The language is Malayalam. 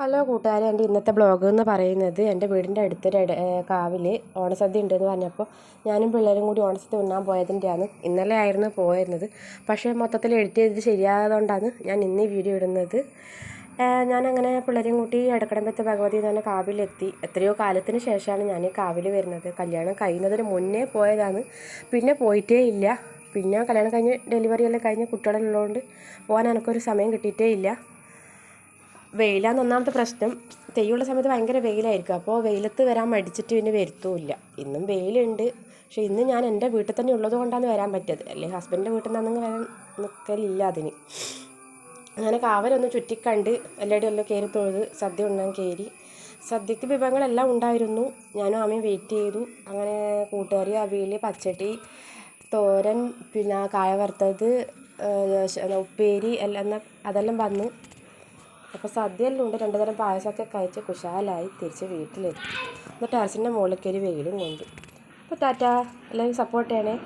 ഹലോ കൂട്ടുകാരെ എന്റെ ഇന്നത്തെ ബ്ലോഗ് എന്ന് പറയുന്നത് എന്റെ വീടിന്റെ അടുത്തൊരു കാവിൽ ഓണസദ്യ ഉണ്ടെന്ന് പറഞ്ഞപ്പോൾ ഞാനും പിള്ളേരും കൂടി ഓണസദ്യ ഉണ്ണാൻ പോയതിന്റെയാണ്. ഇന്നലെ ആയിരുന്നു പോയിരുന്നത്. പക്ഷേ മൊത്തത്തിൽ ചെയ്ത് ശരിയായതുകൊണ്ടാണ് ഞാൻ ഇന്ന് ഈ വീഡിയോ ഇടുന്നത്. ഞാനങ്ങനെ പിള്ളേരെയും കൂട്ടി എടക്കടമ്പത്തെ ഭഗവതി പറഞ്ഞ കാവിലെത്തി. എത്രയോ കാലത്തിന് ശേഷമാണ് ഞാൻ കാവിൽ വരുന്നത്. കല്യാണം കഴിയുന്നതിന് മുന്നേ പോയതാണ്. പിന്നെ പോയിട്ടേ ഇല്ല. പിന്നെ കല്യാണം കഴിഞ്ഞ് ഡെലിവറി എല്ലാം കഴിഞ്ഞ് കുട്ടികളുള്ളതുകൊണ്ട് പോകാൻ എനിക്കൊരു സമയം കിട്ടിയിട്ടേ ഇല്ല. വെയിലാണ് ഒന്നാമത്തെ പ്രശ്നം. തെയ്യമുള്ള സമയത്ത് ഭയങ്കര വെയിലായിരിക്കും. അപ്പോൾ വെയിലത്ത് വരാൻ മടിച്ചിട്ട് പിന്നെ വരുത്തുമില്ല ഇന്നും വെയിലുണ്ട്. പക്ഷേ ഇന്ന് ഞാൻ എന്റെ വീട്ടിൽ തന്നെ ഉള്ളത് കൊണ്ടാണ് വരാൻ പറ്റിയത്. അല്ലെങ്കിൽ ഹസ്ബൻഡിന്റെ വീട്ടിൽ നിന്നങ്ങനെ വരാൻ നിൽക്കലില്ല അതിന്. അങ്ങനെ കാവലൊന്ന് ചുറ്റിക്കണ്ട് എല്ലാവരും എല്ലാം കയറി തൊഴുത് സദ്യ ഉണ്ണാൻ കയറി. സദ്യക്ക് വിഭവങ്ങളെല്ലാം ഉണ്ടായിരുന്നു. ഞാനും അമ്മയും വെയിറ്റ് ചെയ്തു. അങ്ങനെ കൂട്ടുകറി അവിയൽ പച്ചടി തോരൻ പിന്നെ കായ വറുത്തത് ഉപ്പേരി എല്ലാം അതെല്ലാം വന്നു. അപ്പോൾ സദ്യ എല്ലാം ഉണ്ട്. രണ്ടു തരം പായസമൊക്കെ കഴിച്ച് കുശാലായി തിരിച്ച് വീട്ടിലെത്തി. എന്നിട്ട് ടെറസിന്റെ മുകളിൽ കയറി വെയിലും കൊണ്ട്. അപ്പോൾ ടാറ്റ എല്ലാവരും സപ്പോർട്ട് ചെയ്യണേ.